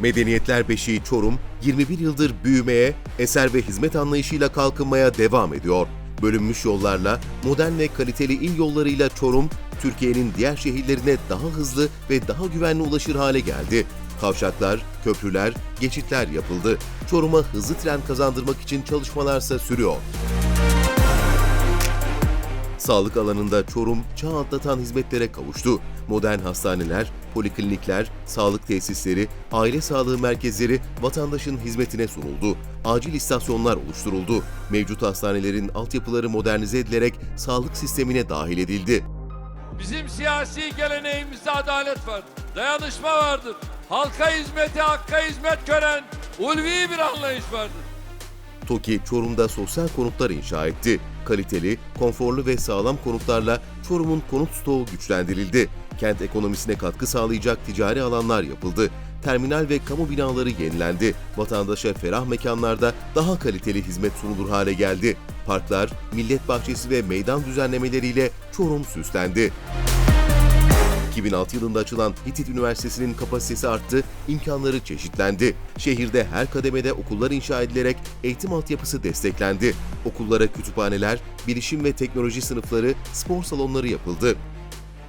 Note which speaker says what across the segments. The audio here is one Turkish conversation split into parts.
Speaker 1: Medeniyetler Beşiği Çorum, 21 yıldır büyümeye, eser ve hizmet anlayışıyla kalkınmaya devam ediyor. Bölünmüş yollarla, modern ve kaliteli il yollarıyla Çorum, Türkiye'nin diğer şehirlerine daha hızlı ve daha güvenli ulaşır hale geldi. Kavşaklar, köprüler, geçitler yapıldı. Çorum'a hızlı tren kazandırmak için çalışmalarsa sürüyor. Sağlık alanında Çorum çağ atlatan hizmetlere kavuştu. Modern hastaneler, poliklinikler, sağlık tesisleri, aile sağlığı merkezleri vatandaşın hizmetine sunuldu. Acil istasyonlar oluşturuldu. Mevcut hastanelerin altyapıları modernize edilerek sağlık sistemine dahil edildi.
Speaker 2: Bizim siyasi geleneğimizde adalet vardır. Dayanışma vardır. Halka hizmeti, hakka hizmet gören ulvi bir anlayış vardır.
Speaker 1: TOKİ Çorum'da sosyal konutlar inşa etti. Kaliteli, konforlu ve sağlam konutlarla Çorum'un konut stoğu güçlendirildi. Kent ekonomisine katkı sağlayacak ticari alanlar yapıldı. Terminal ve kamu binaları yenilendi. Vatandaşa ferah mekanlarda daha kaliteli hizmet sunulur hale geldi. Parklar, millet bahçesi ve meydan düzenlemeleriyle Çorum süslendi. 2006 yılında açılan Hitit Üniversitesi'nin kapasitesi arttı, imkanları çeşitlendi. Şehirde her kademede okullar inşa edilerek eğitim altyapısı desteklendi. Okullara kütüphaneler, bilişim ve teknoloji sınıfları, spor salonları yapıldı.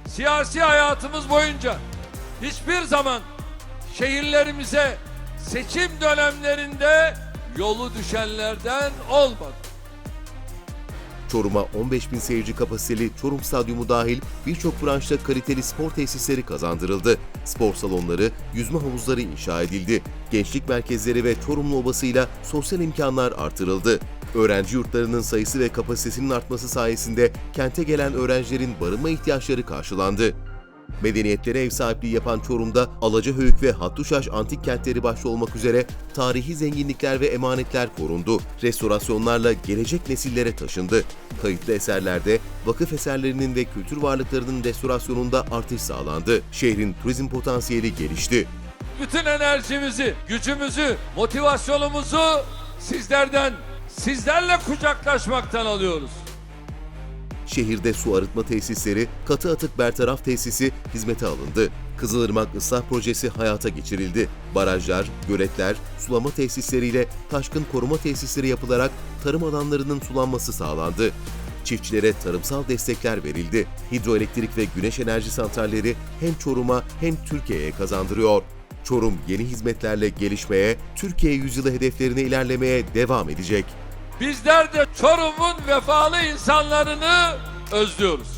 Speaker 2: Siyasi hayatımız boyunca hiçbir zaman şehirlerimize seçim dönemlerinde yolu düşenlerden olmadı.
Speaker 1: Çorum'a 15 bin seyirci kapasiteli Çorum Stadyumu dahil birçok branşta kaliteli spor tesisleri kazandırıldı. Spor salonları, yüzme havuzları inşa edildi. Gençlik merkezleri ve Çorumlu Obası'yla sosyal imkanlar artırıldı. Öğrenci yurtlarının sayısı ve kapasitesinin artması sayesinde kente gelen öğrencilerin barınma ihtiyaçları karşılandı. Medeniyetlere ev sahipliği yapan Çorum'da Alacahöyük ve Hattuşaş antik kentleri başta olmak üzere tarihi zenginlikler ve emanetler korundu. Restorasyonlarla gelecek nesillere taşındı. Kayıtlı eserlerde vakıf eserlerinin ve kültür varlıklarının restorasyonunda artış sağlandı. Şehrin turizm potansiyeli gelişti.
Speaker 2: Bütün enerjimizi, gücümüzü, motivasyonumuzu sizlerden, sizlerle kucaklaşmaktan alıyoruz.
Speaker 1: Şehirde su arıtma tesisleri, katı atık bertaraf tesisi hizmete alındı. Kızılırmak Islah Projesi hayata geçirildi. Barajlar, göletler, sulama tesisleriyle taşkın koruma tesisleri yapılarak tarım alanlarının sulanması sağlandı. Çiftçilere tarımsal destekler verildi. Hidroelektrik ve güneş enerji santralleri hem Çorum'a hem Türkiye'ye kazandırıyor. Çorum yeni hizmetlerle gelişmeye, Türkiye yüzyılı hedeflerine ilerlemeye devam edecek.
Speaker 2: Bizler de Çorum'un vefalı insanlarını özlüyoruz.